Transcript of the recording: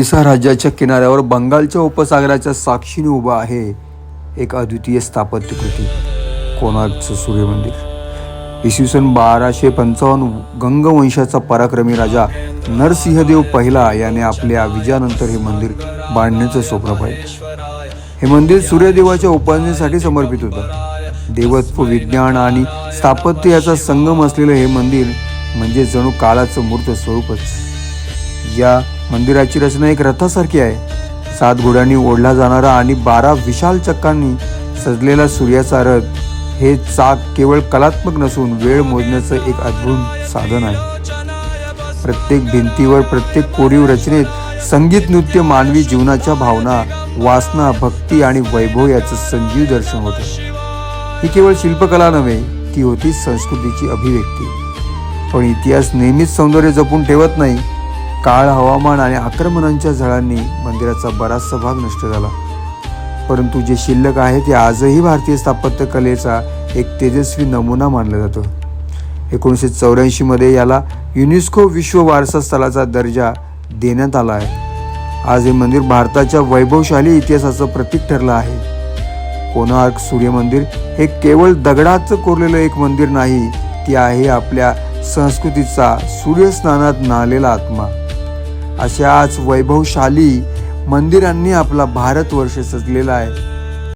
ओडिसा राज्याच्या किनाऱ्यावर बंगालच्या उपसागराच्या साक्षीने उभा आहे एक अद्वितीय स्थापत्यकृती कोणार्कचं सूर्यमंदिर? इसवी सन बाराशे पंचावन्न गंगवंशाचा पराक्रमी राजा नरसिंहदेव पहिला याने आपल्या विजयानंतर हे मंदिर बांधण्याचं स्वप्न पाहिलं. हे मंदिर सूर्यदेवाच्या उपासनेसाठी समर्पित होतं. देवत्व विज्ञान आणि स्थापत्य याचा संगम असलेलं हे मंदिर म्हणजे जणू काळाचं मूर्त स्वरूपच. या मंदिराची रचना एक रथासारखी आहे. सात घोड्यांनी ओढला जाणारा आणि बारा विशाल चक्कांनी सजलेला सूर्याचा रथ हे चाक केवळ कलात्मक नसून वेळ मोजण्याचं एक अद्भुत साधन आहे. प्रत्येक भिंतीवर प्रत्येक कोरीव रचनेत संगीत नृत्य मानवी जीवनाच्या भावना वासना भक्ती आणि वैभव याचं संजीव दर्शन होतं. ही केवळ शिल्पकला नव्हे ती होती संस्कृतीची अभिव्यक्ती. पण इतिहास नेहमीच सौंदर्य जपून ठेवत नाही काळ हवामान आणि आक्रमणांच्या झळांनी मंदिराचा बराचसा भाग नष्ट झाला. परंतु जे शिल्लक आहे ते आजही भारतीय स्थापत्यकलेचा एक तेजस्वी नमुना मानला जातो. एकोणीसशे चौऱ्याऐंशीमध्ये याला युनेस्को विश्व वारसा स्थळाचा दर्जा देण्यात आला आहे. आज हे मंदिर भारताच्या वैभवशाली इतिहासाचं प्रतीक ठरलं आहे. कोणार्क सूर्यमंदिर हे केवळ दगडाचं कोरलेलं एक मंदिर नाही ती आहे आपल्या संस्कृतीचा सूर्यस्नानात नाहलेला आत्मा. अशाच वैभवशाली मंदिरांनी आपला भारतवर्ष सजलेला आहे.